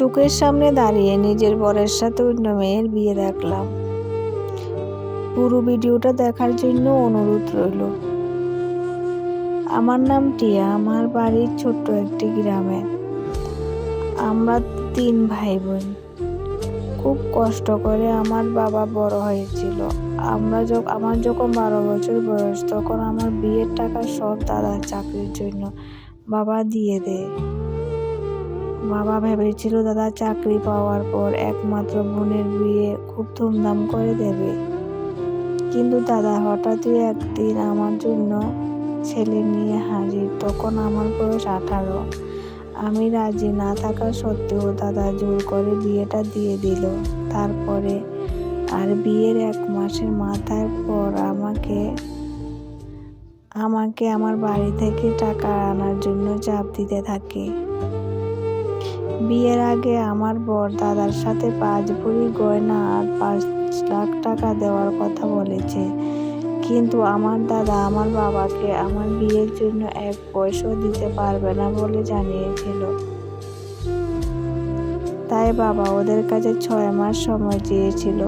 চোখের সামনে দাঁড়িয়ে নিজের বরের সাথে অন্য মেয়ের বিয়ে দেখলাম। পুরো ভিডিওটা দেখার জন্য অনুরোধ রইল। আমার নাম টিয়া, আমার বাড়ির ছোট্ট একটি গ্রামে। আমরা তিন ভাই বোন খুব কষ্ট করে আমার বাবা বড় হয়েছিল। আমরা যখন আমার যখন বারো বছর বয়স, তখন আমার বিয়ের টাকা সব দাদার চাকরির জন্য বাবা দিয়ে দেয়। বাবা ভেবেছিল দাদা চাকরি পাওয়ার পর একমাত্র বোনের বিয়ে খুব ধুমধাম করে দেবে। কিন্তু দাদা হঠাৎই একদিন আমার জন্য ছেলে নিয়ে হাজির, তখন আমার বয়স আঠারো। আমি রাজি না থাকা সত্ত্বেও দাদা জোর করে বিয়েটা দিয়ে দিল। তারপরে আর বিয়ের এক মাসের মাথায় পর আমাকে আমাকে আমার বাড়ি থেকে টাকা আনার জন্য চাপ দিতে থাকে। বিয়ের আগে আমার বর দাদার সাথে পাঁচ ভরি গয়না আর পাঁচ লাখ টাকা দেওয়ার কথা বলেছে। কিন্তু আমার দাদা আমার বাবাকে আমার বিয়ের জন্য এক পয়সাও দিতে পারবে না বলে জানিয়েছিল। তাই বাবা ওদের কাছে ছয় মাস সময় চেয়েছিল।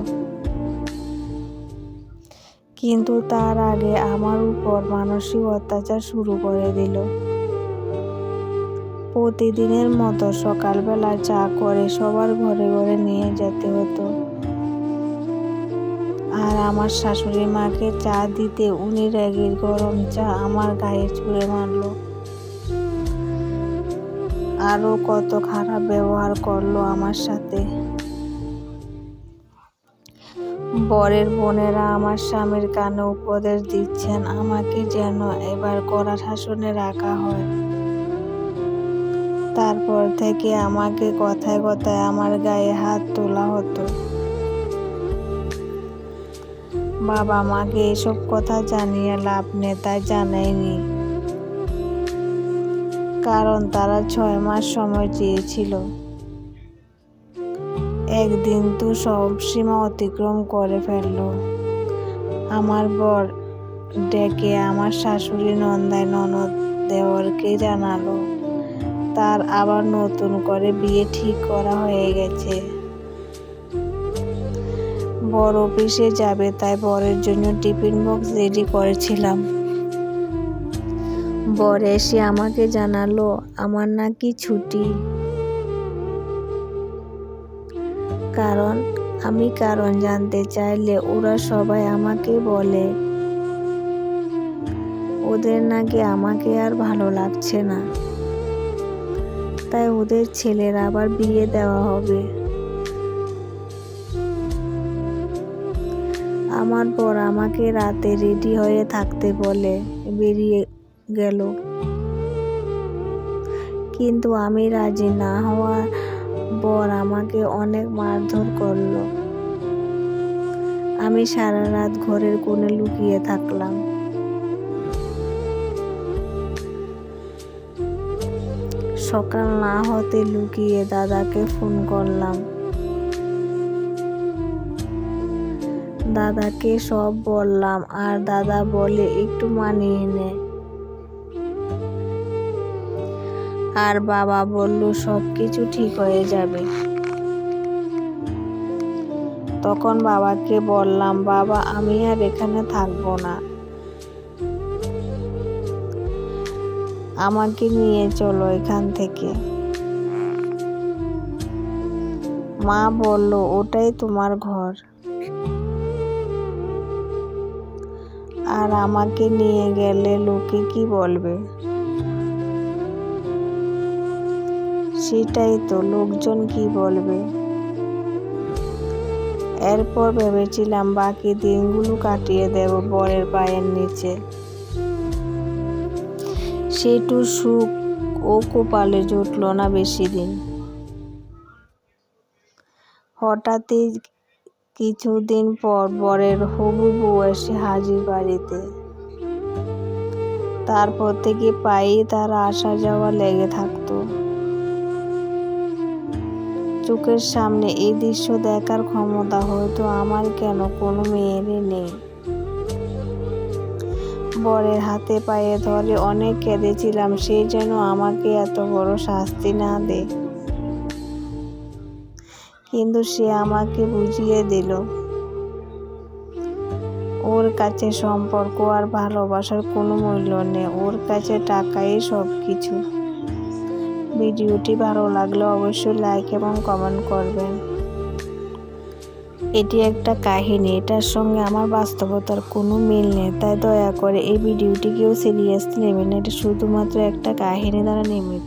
কিন্তু তার আগে আমার উপর মানসিক অত্যাচার শুরু করে দিল। প্রতিদিনের মতো সকালবেলা চা করে সবার ঘরে ঘরে নিয়ে যেতে হতো। আর আমার শাশুড়ি মাকে চা দিতে উনি রেগের গরম চা আমার গায়ে ছুঁড়ে মারলো। আরও কত খারাপ ব্যবহার করল আমার সাথে। বরের বোনেরা আমার স্বামীর কানে উপদেশ দিচ্ছেন, আমাকে যেন এবার কড়া শাসনে রাখা হয়। তারপর থেকে আমাকে কথায় কথায় আমার গায়ে হাত তোলা হতো। বাবা মাকে এসব কথা জানিয়ে লাভ নেই তাই জানায়নি। কারণ তারা ছয় মাস সময় চেয়েছিল। একদিন তো সব সীমা অতিক্রম করে ফেলল। আমার বর ডেকে আমার শাশুড়ি নন্দায় ননদ দেওয়ারকে জানালো। তার আবার নতুন করে বিয়ে ঠিক করা হয়ে গেছে। বড় অফিসে যাবে, তাই বরের জন্য টিফিন বক্স রেডি করেছিলাম। বর এসে আমাকে জানালো, আমার নাকি ছুটি। কারণ, আমি কারণ জানতে চাইলে ওরা সবাই আমাকে বলে। ওদের নাকি আমাকে আর ভালো লাগছে না। তাই ওদের ছেলের আবার বিয়ে দেওয়া হবে। আমার পর আমাকে রাতে রেডি হয়ে থাকতে বলে, বেরিয়ে গেল। কিন্তু আমি রাজি না হওয়ার বর আমাকে অনেক মারধর করল। আমি সারা রাত ঘরের কোণে লুকিয়ে থাকলাম। সকাল না হতে লুকিয়ে দাদাকে ফোন করলাম। দাদাকে সব বললাম, আর দাদা বলে, একটু মানিয়ে নে। আর বাবা বলল সব কিছু ঠিক হয়ে যাবে। তখন বাবাকে বললাম, বাবা, আমি আর এখানে থাকব না। আমাকে নিয়ে চলো এখান থেকে। মা বলল, ওটাই তোমার ঘর। আর আমাকে নিয়ে গেলে লোকে কি বলবে? সেটাই তো, লোকজন কি বলবে? এরপর ভেবেছিলাম বাকি দিনগুলো কাটিয়ে দেব বরের পায়ের নিচে। সেটু সুখ ও কপালে জুটল না বেশি দিন। হঠাৎই কিছুদিন পর বরের হবু বউ এসে হাজির বাড়িতে। তারপর থেকে পায়ে তার আসা যাওয়া লেগে থাকতো। চোখের সামনে এই দৃশ্য দেখার ক্ষমতা হয়তো আমার কেন কোনো মেয়েরই নেই। বরের হাতে পায়ে ধরে অনেক কেঁদেছিলাম, সে যেন আমাকে এত বড় শাস্তি না দে। কিন্তু সে আমাকে বুঝিয়ে দিল, ওর কাছে সম্পর্ক আর ভালোবাসার কোনো মূল্য নেই, ওর কাছে টাকাই সব কিছু ভিডিওটি ভালো লাগলে অবশ্যই লাইক এবং কমেন্ট করবেন। এটি একটা কাহিনী, এটার সঙ্গে আমার বাস্তবতার কোনো মিল নেই। তাই দয়া করে এই ভিডিওটি কেউ সিরিয়াসলি নেবেন না। এটা শুধুমাত্র একটা কাহিনী দ্বারা নির্মিত।